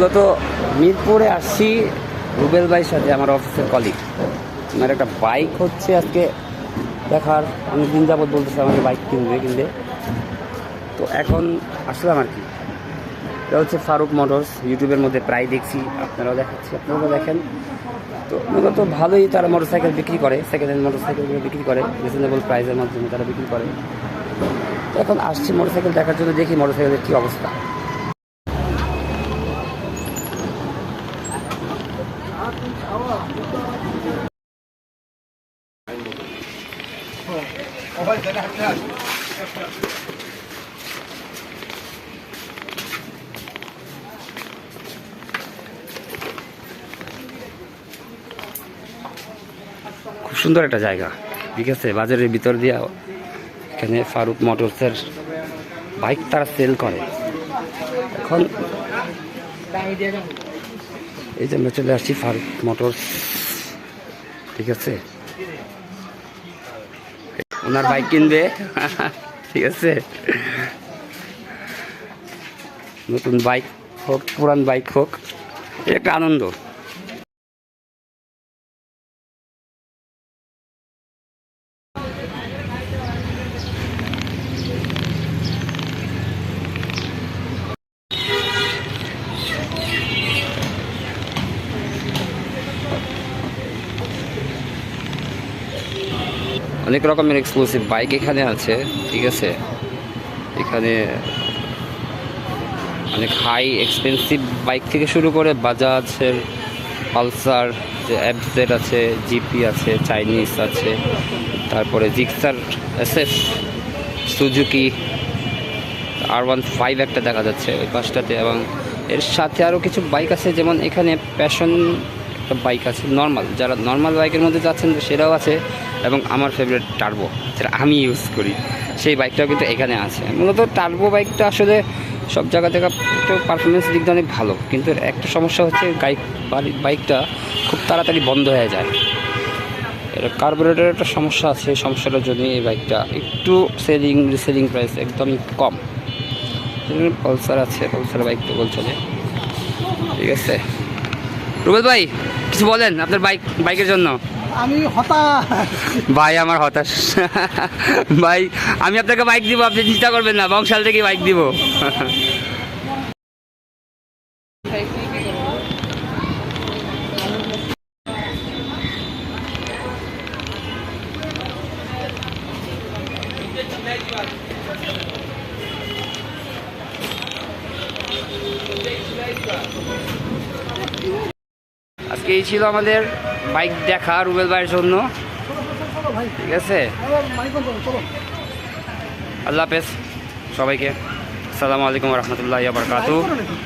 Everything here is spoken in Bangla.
মূলত মিরপুরে আসছি রুবেল ভাইয়ের সাথে, আমার অফিসের কলিগ আমার একটা বাইক হচ্ছে আজকে দেখার। অনেকদিন যাবত বলতেছে আমাকে বাইক কিনবে কিনবে। তো এখন আসলাম আর কি। এটা হচ্ছে ফারুক মোটরস, ইউটিউবের মধ্যে প্রায় দেখছি, আপনারাও দেখাচ্ছি, আপনারাও দেখেন। তো মূলত ভালোই তারা মোটরসাইকেল বিক্রি করে সেকেন্ড হ্যান্ড মোটরসাইকেলগুলো বিক্রি করে রিজনেবল প্রাইসের মাধ্যমে তারা বিক্রি করে। তো এখন আসছি মোটরসাইকেল দেখার জন্য, দেখি মোটরসাইকেলের কী অবস্থা। খুব সুন্দর একটা জায়গা। ঠিক আছে, বাজারের ভিতর দিয়া এখানে ফারুক মোটরসের বাইক তারা সেল করে। এখন এই যে আমরা চলে আসছি ফারুক মোটরস। ঠিক আছে? ওনার বাইক কিনবে। ঠিক আছে? নতুন বাইক হোক পুরান বাইক হোক এটা আনন্দ। অনেক রকমের এক্সক্লুসিভ বাইক এখানে আছে, ঠিক আছে? এখানে অনেক হাই এক্সপেন্সিভ বাইক থেকে শুরু করে বাজাজের, পালসার, যে অ্যাপজেড আছে জিপি আছে চাইনিজ আছে, তারপরে Gixxer SF Suzuki R one five একটা দেখা যাচ্ছে ওই পাশটাতে এবং এর সাথে আরও কিছু বাইক আছে, যেমন এখানে প্যাশন একটা বাইক আছে নর্মাল যারা নর্মাল বাইকের মধ্যে যাচ্ছেন সেটাও আছে। এবং আমার ফেভারিট টার্বো যেটা আমি ইউজ করি। সেই বাইকটাও কিন্তু এখানে আছে। মূলত টার্বো বাইকটা আসলে সব জায়গা থেকে একটু পারফরমেন্স দিক দিয়ে অনেক ভালো। কিন্তু একটা সমস্যা হচ্ছে বাইক বাইকটা খুব তাড়াতাড়ি বন্ধ হয়ে যায়। এটা কার্বোরেটারের একটা সমস্যা আছে। সেই সমস্যাটার জন্য এই বাইকটা একটু সেলিং রিসেলিং প্রাইস একদমই কম। পালসার আছে। পালসার বাইক তো চলে ঠিক আছে। রুবেল ভাই কিছু বলেন আপনার বাইক বাইকের জন্য? আমি হতাশ। ভাই আমার হতাশ। ভাই আমি আপনাকে বাইক দিব আপনি চিন্তা করবেন না বংশাল থেকে বাইক দিব। আজকে এই ছিল আমাদের বাইক দেখা রুবেল ভাইয়ের জন্য। ঠিক আছে? আল্লাহ হাফেজ। সবাইকে আসসালামু আলাইকুম রহমতুল্লাহ বারকাতু করো নাকি?